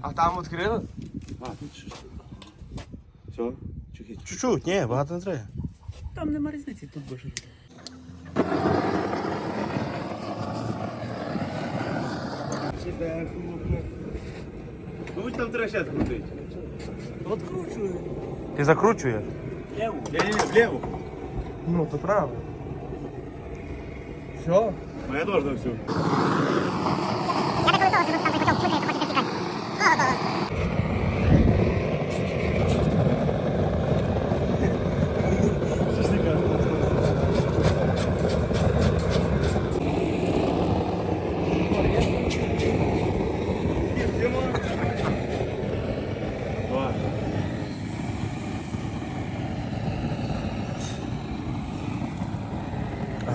А там відкрили? А, тут ще. Все, чухай. Чуть-чуть, ні, багато не треба. Там нема різниці, тут більше. Ну, там треба ще крутити. Откручую. Ти закручуєш? Леву. Не-не-не, влево. Ну, то правильно. Все. Ну, я должен все.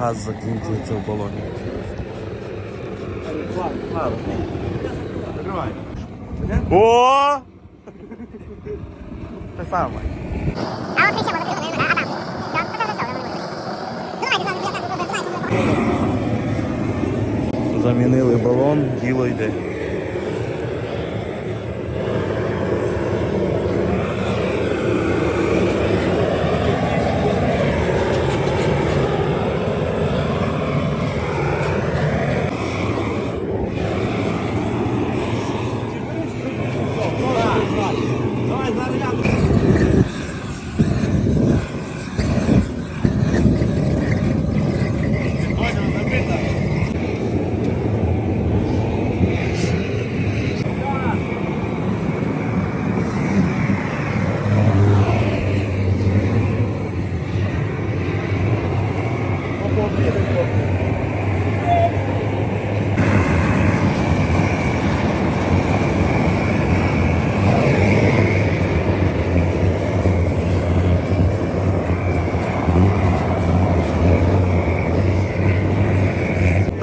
Газ закінчується в балоні. Закривай. О! Те саме. Замінили балон, діло йде. Давай, зараз я.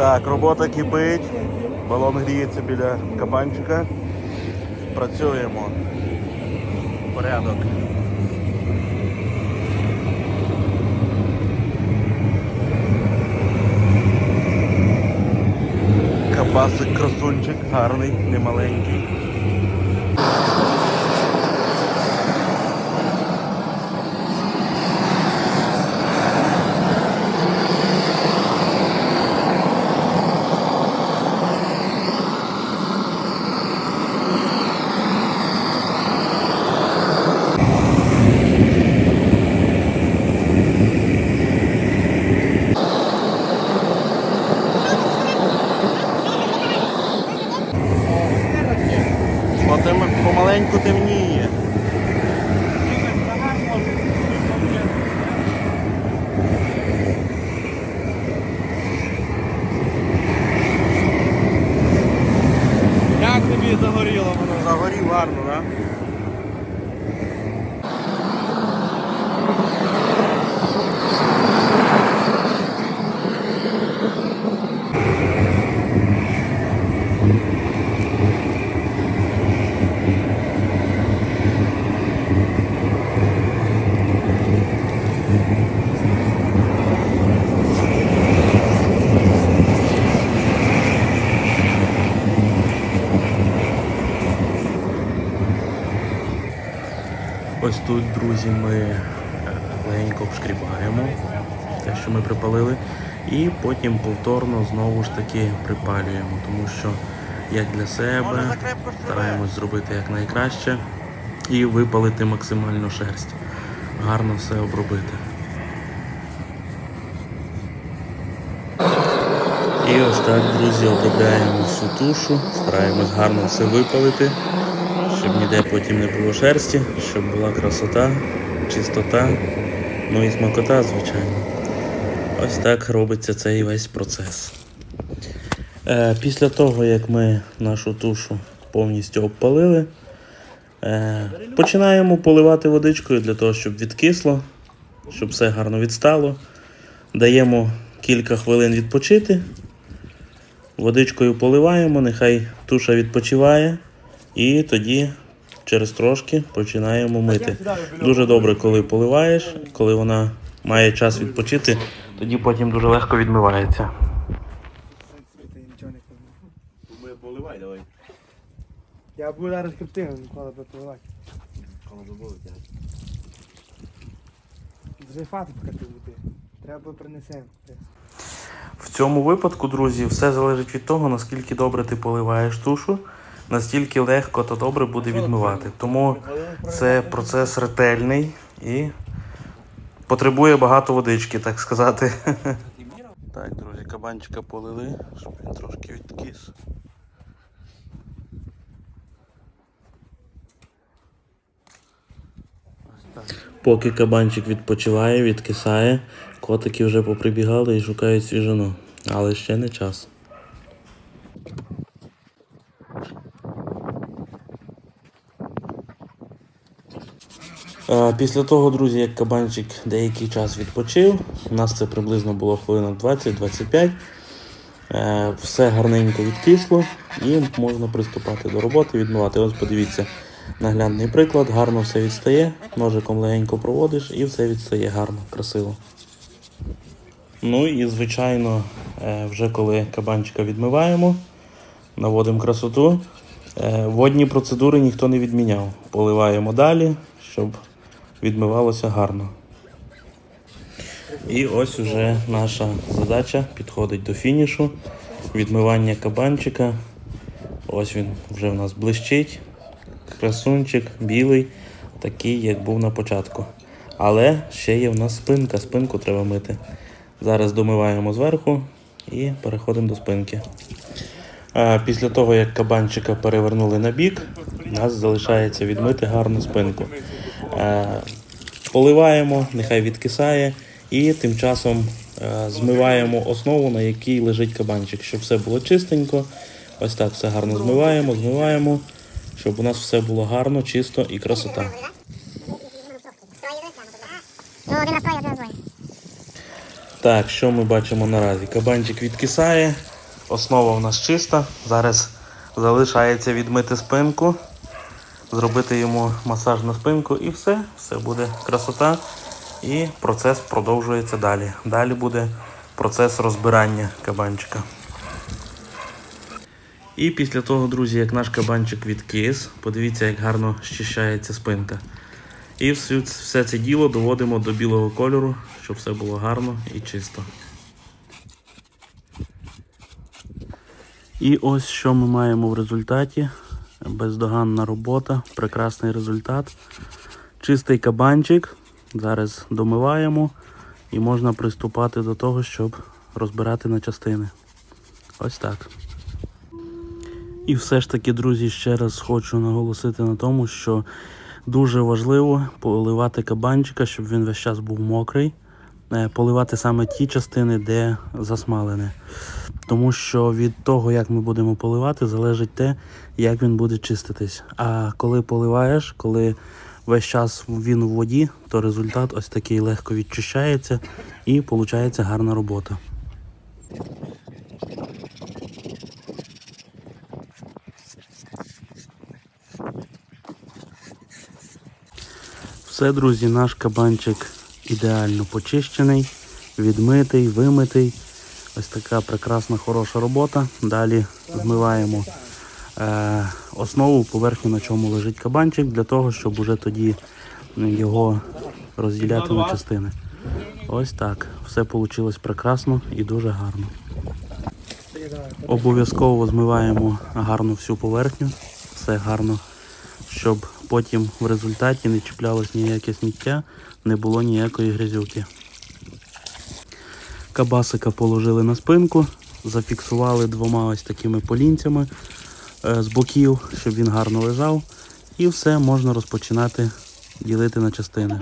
Так, робота кипить, балон гріється біля кабанчика. Працюємо. Порядок. Кабасик красунчик, гарний, немаленький. Потім помаленьку темніє. Як тобі загоріло воно? Загорів гарно, так? Тут, друзі, ми е, легенько вшкрібаємо те, що ми припалили, і потім повторно знову ж таки припалюємо, тому що як для себе стараємось зробити як найкраще і випалити максимально шерсть. Гарно все обробити. І ось так, друзі, обробляємо всю тушу, стараємось гарно все випалити, щоб ніде потім не було шерсті, щоб була красота, чистота, ну і смакота, звичайно. Ось так робиться цей весь процес. Е, після того, як ми нашу тушу повністю обпалили, е, починаємо поливати водичкою для того, щоб відкисло, щоб все гарно відстало. Даємо кілька хвилин відпочити. Водичкою поливаємо, нехай туша відпочиває, і тоді через трошки починаємо мити. Дуже добре, коли поливаєш, коли вона має час відпочити, тоді потім дуже легко відмивається. Ми поливай, давай. Я буду зараз криптивом, Микола, пропливати. Коли добули, я. Вже фати поки ти буде. Треба принесемо. В цьому випадку, друзі, все залежить від того, наскільки добре ти поливаєш тушу, настільки легко та добре буде відмивати. Тому це процес ретельний і потребує багато водички, так сказати. Так, друзі, кабанчика полили, щоб він трошки відкис. Поки кабанчик відпочиває, відкисає, котики вже поприбігали і шукають свіжину. Але ще не час. Після того, друзі, як кабанчик деякий час відпочив, у нас це приблизно було хвилина 20-25. Е, Все гарненько відкисло і можна приступати до роботи, відмивати. Ось подивіться, наглядний приклад, гарно все відстає, ножиком легенько проводиш і все відстає гарно, красиво. Ну і звичайно, е, вже коли кабанчика відмиваємо, наводимо красоту. Е, Водні процедури ніхто не відміняв. Поливаємо далі, щоб відмивалося гарно. І ось уже наша задача підходить до фінішу. Відмивання кабанчика. Ось він вже в нас блищить. Красунчик, білий, такий, як був на початку. Але ще є в нас спинка, спинку треба мити. Зараз домиваємо зверху і переходимо до спинки. Після того, як кабанчика перевернули на бік, у нас залишається відмити гарну спинку. Поливаємо, нехай відкисає, і тим часом е, змиваємо основу, на якій лежить кабанчик, щоб все було чистенько. Ось так все гарно змиваємо, змиваємо, щоб у нас все було гарно, чисто і красота. Так, що ми бачимо наразі? Кабанчик відкисає, основа у нас чиста. Зараз залишається відмити спинку, зробити йому масаж на спинку і все, все буде красота. І процес продовжується далі. Далі буде процес розбирання кабанчика. І після того, друзі, як наш кабанчик відкис, подивіться, як гарно щищається спинка. І всю, все це діло доводимо до білого кольору, щоб все було гарно і чисто. І ось що ми маємо в результаті. Бездоганна робота, прекрасний результат. Чистий кабанчик. Зараз домиваємо і можна приступати до того, щоб розбирати на частини. Ось так. І все ж таки, друзі, ще раз хочу наголосити на тому, що дуже важливо поливати кабанчика, щоб він весь час був мокрий. Е, Поливати саме ті частини, де засмалене. Тому що від того, як ми будемо поливати, залежить те, як він буде чиститись. А коли поливаєш, коли весь час він у воді, то результат ось такий легко відчищається і виходить гарна робота. Все, друзі, наш кабанчик ідеально почищений, відмитий, вимитий. Ось така прекрасна, хороша робота. Далі змиваємо е, основу, поверхню, на чому лежить кабанчик, для того, щоб уже тоді його розділяти на частини. Ось так. Все вийшло прекрасно і дуже гарно. Обов'язково змиваємо гарно всю поверхню, все гарно, щоб потім в результаті не чіплялось ніяке сміття, не було ніякої грязюки. Кабасика положили на спинку, зафіксували двома ось такими полінцями е, з боків, щоб він гарно лежав. І все можна розпочинати ділити на частини.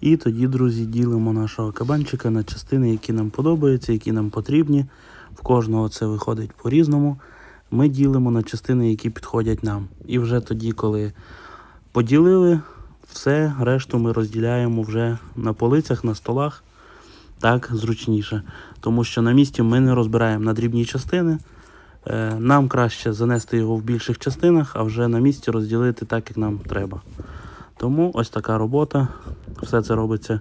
І тоді, друзі, ділимо нашого кабанчика на частини, які нам подобаються, які нам потрібні. В кожного це виходить по-різному. Ми ділимо на частини, які підходять нам. І вже тоді, коли поділили, все, решту ми розділяємо вже на полицях, на столах. Так, зручніше. Тому що на місці ми не розбираємо на дрібні частини. Е, Нам краще занести його в більших частинах, а вже на місці розділити так, як нам треба. Тому ось така робота. Все це робиться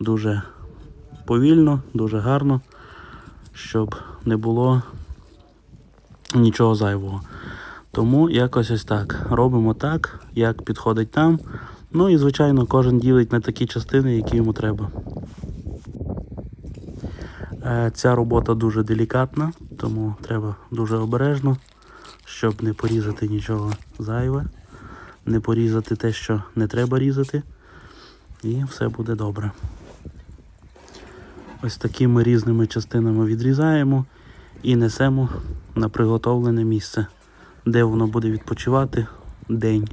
дуже повільно, дуже гарно, щоб не було нічого зайвого. Тому якось ось так. Робимо так, як підходить там. Ну і, звичайно, кожен ділить на такі частини, які йому треба. Е, Ця робота дуже делікатна, тому треба дуже обережно, щоб не порізати нічого зайве, не порізати те, що не треба різати, і все буде добре. Ось такими різними частинами відрізаємо і несемо на приготовлене місце, де воно буде відпочивати день.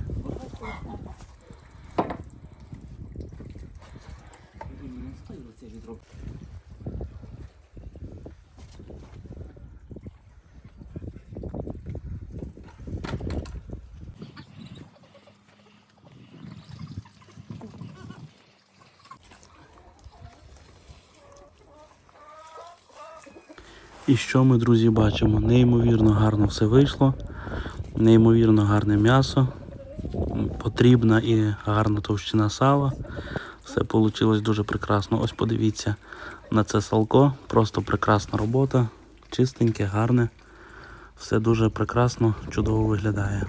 І що ми, друзі, бачимо? Неймовірно гарно все вийшло, неймовірно гарне м'ясо, потрібна і гарна товщина сала. Все вийшло дуже прекрасно. Ось подивіться на це салко. Просто прекрасна робота, чистеньке, гарне. Все дуже прекрасно, чудово виглядає.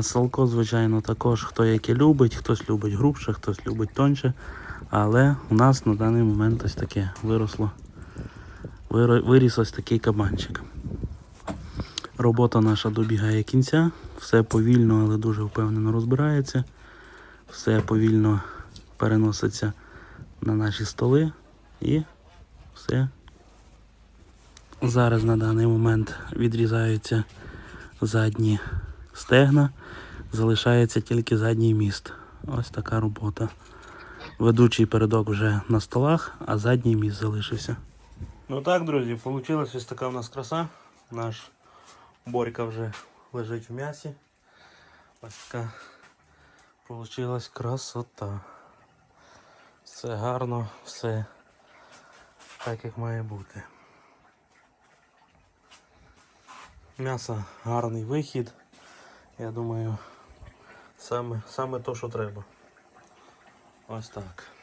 Салко, звичайно, також хто яке любить, хтось любить грубше, хтось любить тоньше. Але у нас на даний момент ось таке виросло. Виріс ось такий кабанчик. Робота наша добігає кінця. Все повільно, але дуже впевнено розбирається. Все повільно переноситься на наші столи і все. Зараз на даний момент відрізаються задні стегна, залишається тільки задній міст. Ось така робота. Ведучий передок вже на столах, а задній міст залишився. Ну так, друзі, вийшла ось така у нас краса. Наш борька вже лежить в м'ясі. Ось така вийшла красота. Все гарно, все так, як має бути. М'ясо гарний вихід. Я думаю, саме, саме то, що треба. Ось так.